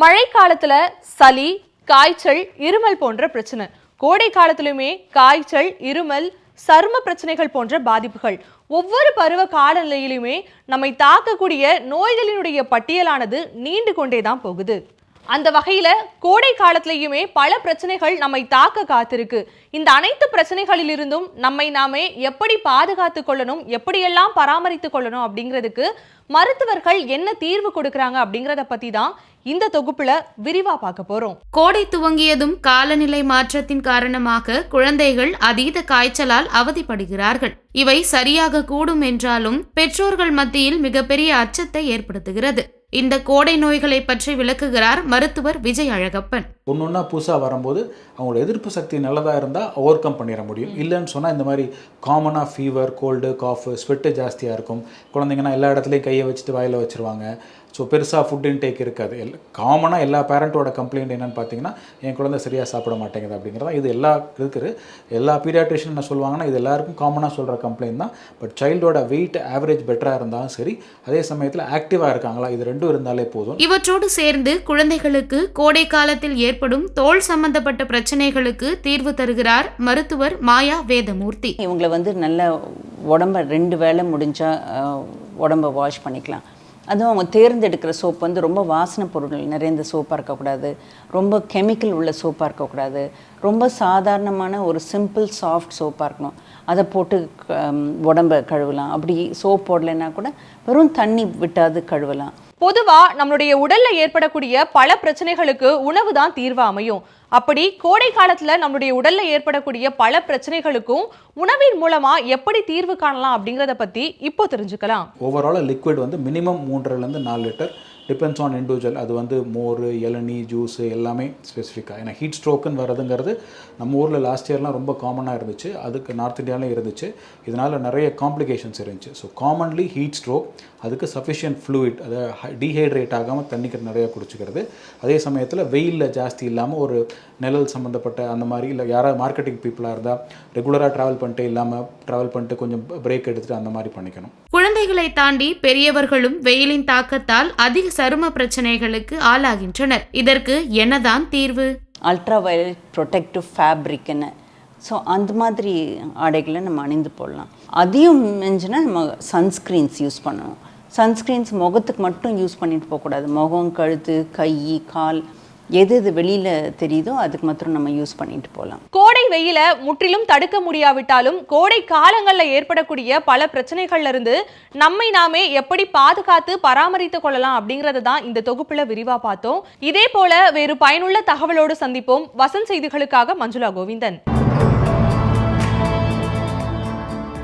மழை காலத்துல சளி காய்ச்சல் இருமல் போன்ற பிரச்சனை. கோடை காலத்திலுமே காய்ச்சல் இருமல் சரும பிரச்சனைகள் போன்ற பாதிப்புகள். ஒவ்வொரு பருவ காலநிலையிலுமே நம்மை தாக்கக்கூடிய நோய்களினுடைய பட்டியலானது நீண்டு கொண்டே தான் போகுது. அந்த வகையில் கோடை காலத்திலையுமே பல பிரச்சனைகள் நம்மை தாக்க காத்திருக்கு. இந்த அனைத்து பிரச்சனைகளிலிருந்தும் நம்மை நாமே எப்படி பாதுகாத்து கொள்ளணும் எப்படியெல்லாம் பராமரித்து கொள்ளணும் அப்படிங்கிறதுக்கு மருத்துவர்கள் என்ன தீர்வு கொடுக்கறாங்க அப்படிங்கிறத பத்தி தான் இந்த தொகுப்புல விரிவா பார்க்க போறோம். கோடை துவங்கியதும் காலநிலை மாற்றத்தின் காரணமாக குழந்தைகள் அதீத காய்ச்சலால் அவதிப்படுகிறார்கள். இவை சரியாக கூடும் என்றாலும் பெற்றோர்கள் மத்தியில் மிகப்பெரிய அச்சத்தை ஏற்படுத்துகிறது. இந்த கோடை நோய்களை பற்றி விளக்குகிறார் மருத்துவர் விஜய் அழகப்பன் ஒன்று ஒன்றா புதுசாக வரும்போது அவங்களோட எதிர்ப்பு சக்தி நல்லதாக இருந்தால் ஓவர் கம் பண்ணிட முடியும் இல்லைன்னு சொன்னால் இந்த மாதிரி காமனாக ஃபீவர் கோல்டு காஃபு ஸ்வெட்டு ஜாஸ்தியாக இருக்கும். குழந்தைங்கன்னா எல்லா இடத்துலையும் கையை வச்சுட்டு வாயில் வச்சுருவாங்க. ஸோ பெருசாக ஃபுட் இன்டேக் இருக்காது. எல் காமனாக எல்லா பேரண்ட்டோட கம்ப்ளைண்ட் என்னென்னு பார்த்தீங்கன்னா என் குழந்தை சரியாக சாப்பிட மாட்டேங்குது அப்படிங்கிறதா இது எல்லா இருக்குது. எல்லா பீடியாட்ரிஷன் என்ன சொல்லுவாங்கன்னா இது எல்லாருக்கும் காமனாக சொல்கிற கம்ப்ளைண்ட் தான். பட் சைல்டோட வெயிட் ஆவரேஜ் பெட்டராக இருந்தாலும் சரி அதே சமயத்தில் ஆக்டிவாக இருக்காங்களா? இது ரெண்டும் இருந்தாலே போதும். இவற்றோடு சேர்ந்து குழந்தைகளுக்கு கோடை காலத்தில் ஏற்படும் தோல் சம்பந்தப்பட்ட பிரச்சனைகளுக்கு தீர்வு தருகிறார் மருத்துவர் மாயா வேதமூர்த்தி. இவங்களை வந்து நல்ல உடம்ப ரெண்டு வேளை முடிஞ்சால் உடம்ப வாஷ் பண்ணிக்கலாம். அதுவும் அவங்க தேர்ந்தெடுக்கிற சோப் வந்து ரொம்ப வாசனை பொருள் நிறைந்த சோப்பாக இருக்கக்கூடாது. ரொம்ப கெமிக்கல் உள்ள சோப்பாக இருக்கக்கூடாது. ரொம்ப சாதாரணமான ஒரு சிம்பிள் சாஃப்ட் சோப்பாக இருக்கணும். அதை போட்டு ஹம், உடம்ப கழுவலாம். அப்படி சோப் போடலைன்னா கூட வெறும் தண்ணி விட்டாது கழுவலாம். பொதுவா நம்மளுடைய உடல்ல ஏற்படக்கூடிய பல பிரச்சனைகளுக்கு உணவு தான் தீர்வு அமையும். அப்படி கோடை காலத்துல நம்மளுடைய உடல்ல ஏற்படக்கூடிய பல பிரச்சனைகளுக்கும் உணவின் மூலமா எப்படி தீர்வு காணலாம் அப்படிங்கறத பத்தி இப்போ தெரிஞ்சுக்கலாம். ஓவரால் லிக்விட் வந்து மினிமம் மூன்றரைலேருந்து நாலு லிட்டர் டிபெண்ட்ஸ் ஆன் இண்டிவிஜுவல் அது வந்து மோர் இளநி ஜூஸு எல்லாமே ஸ்பெசிஃபிக்காக ஏன்னா ஹீட் ஸ்ட்ரோக்குன்னு வரதுங்கிறது நம்ம ஊரில் லாஸ்ட் இயர்லாம் ரொம்ப காமனாக இருந்துச்சு. அதுக்கு நார்த் இந்தியாவிலும் இருந்துச்சு. இதனால் நிறைய காம்ப்ளிகேஷன்ஸ் இருந்துச்சு. ஸோ காமன்லி ஹீட் ஸ்ட்ரோக் அதுக்கு சஃபிஷியன்ட் ஃப்ளூயிட் அதை டீஹைட்ரேட் ஆகாமல் தண்ணிக்கு நிறைய குடிச்சிக்கிறது. அதே சமயத்தில் வெயிலில் ஜாஸ்தி இல்லாமல் ஒரு நிழல் சம்மந்தப்பட்ட அந்த மாதிரி இல்லை யாராவது மார்க்கெட்டிங் பீப்புளாக இருந்தால் ரெகுலராக ட்ராவல் பண்ணிட்டு இல்லாமல் ட்ராவல் பண்ணிட்டு கொஞ்சம் பிரேக் எடுத்துகிட்டு அந்த மாதிரி பண்ணிக்கணும். குழந்தைகளை தாண்டி பெரியவர்களும் வெயிலின் தாக்கத்தால் அதிக சரும பிரச்சனைகளுக்கு ஆளாகின்றனர். இதற்கு என்னதான் தீர்வு? அல்ட்ரா வயலட் ப்ரொடெக்டிவ் ஃபேப்ரிக்னு ஸோ அந்த மாதிரி ஆடைகளை நம்ம அணிந்து போடலாம். அதையும் மிஞ்சினா நம்ம சன்ஸ்க்ரீன்ஸ் யூஸ் பண்ணணும். சன்ஸ்க்ரீன்ஸ் முகத்துக்கு மட்டும் யூஸ் பண்ணிட்டு போகக்கூடாது. முகம் கழுத்து கை கால் எது எது வெளியில் தெரியுதோ அதுக்கு மாத்திரம் நம்ம யூஸ் பண்ணிட்டு போகலாம் கோடை வெயில முற்றிலும் தடுக்க முடியாவிட்டாலும் கோடை காலங்களில் ஏற்படக்கூடிய பல பிரச்சனைகள்ல இருந்து நம்மை நாமே எப்படி பாதுகாத்து பராமரித்துக் கொள்ளலாம் அப்படிங்கறத தான் இந்த தொகுப்புல விரிவா பார்த்தோம். இதே போல வேறு பயனுள்ள தகவலோடு சந்திப்போம். வசந்த் செய்திகளுக்காக மஞ்சுளா கோவிந்தன்.